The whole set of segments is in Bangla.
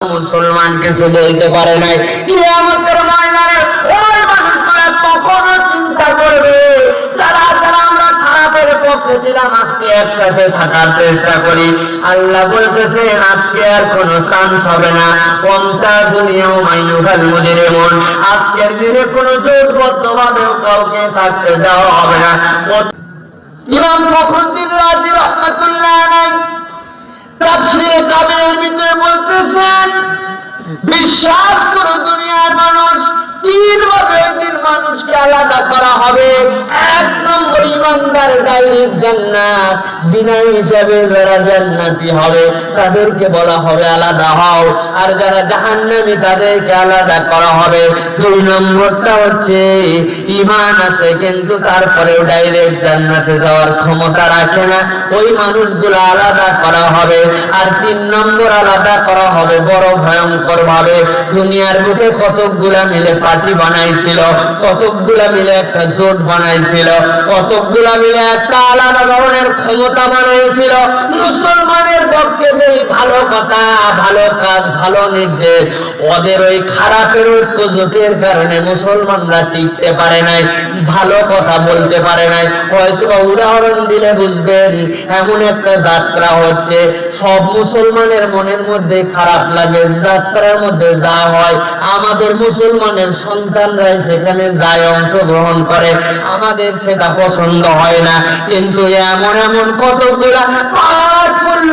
মুসলমান কিছু বলতে পারে নাই। কিয়ামতের ময়দানে ওই মানুষগুলা কখনো চিন্তা করবে আল্লাহ ইমাম রাজি বিশ্বাস করো দুনিয়ার মানুষ তিন ভাবে তিন মানুষকে আলাদা করা হবে। এক নম্বর ইমানদার জান্নাত। বিনা হিসাবে যারা জান্নাতি হবে, তাদেরকে বলা হবে আলাদা হও। আর যারা তাদেরকে আলাদা করা হবে। দুই নম্বরটা হচ্ছে ইমান আছে কিন্তু তারপরেও ডাইরেক্ট জান্নাতে যাওয়ার ক্ষমতা রাখে না। ওই মানুষগুলো আলাদা করা হবে। আর তিন নম্বর আলাদা করা হবে, বড় ভয়ঙ্কর ভাবে। দুনিয়ার বুকে কতকগুলা মিলে পার্টি বানাইছিল, কতকগুলা মিলে একটা জোট বানাইছিল, কতকগুলা মিলে একটা আলাদা ধরনের ক্ষমতা বানাইছিল। মুসলমানের পক্ষে যে ভালো কথা, ভালো কাজ, ভালো নির্দেশ, ওদের ওই খারাপের ঐক্য জোটের কারণে মুসলমানরা টিকতে পারে নাই, ভালো কথা বলতে পারে নাই। হয়তো উদাহরণ দিলে বুঝবেন, এমন একটা যাত্রা হচ্ছে সব মুসলমানের মনের মধ্যে খারাপ লাগে, যাত্রার মধ্যে যা হয়, আমাদের মুসলমানের সন্তানরাই সেখানে যায়, অংশগ্রহণ করে। আমাদের সেটা পছন্দ হয় না। কিন্তু এমন এমন কতগুলা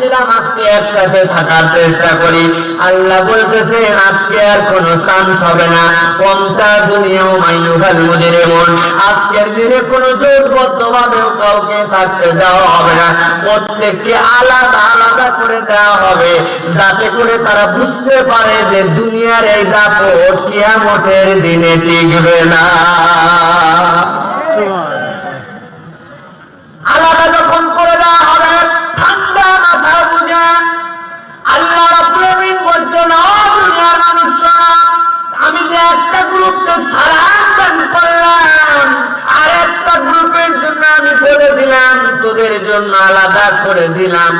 ছিলাম আজকে একসাথে থাকার চেষ্টা করি। আল্লাহ বলতেছে, আজকে আর চান্স হবে না। দুনিয়াও আজকের দিনে কোনো কাউকে থাকতে দেওয়া হবে না। প্রত্যেককে আলাদা আলাদা করে দেওয়া হবে, যাতে করে তারা বুঝতে পারে যে দুনিয়ার এই দাপট কিয়ামতের দিনে টিকবে না। আমি করে দিলাম তোদের জন্য আলাদা করে দিলাম।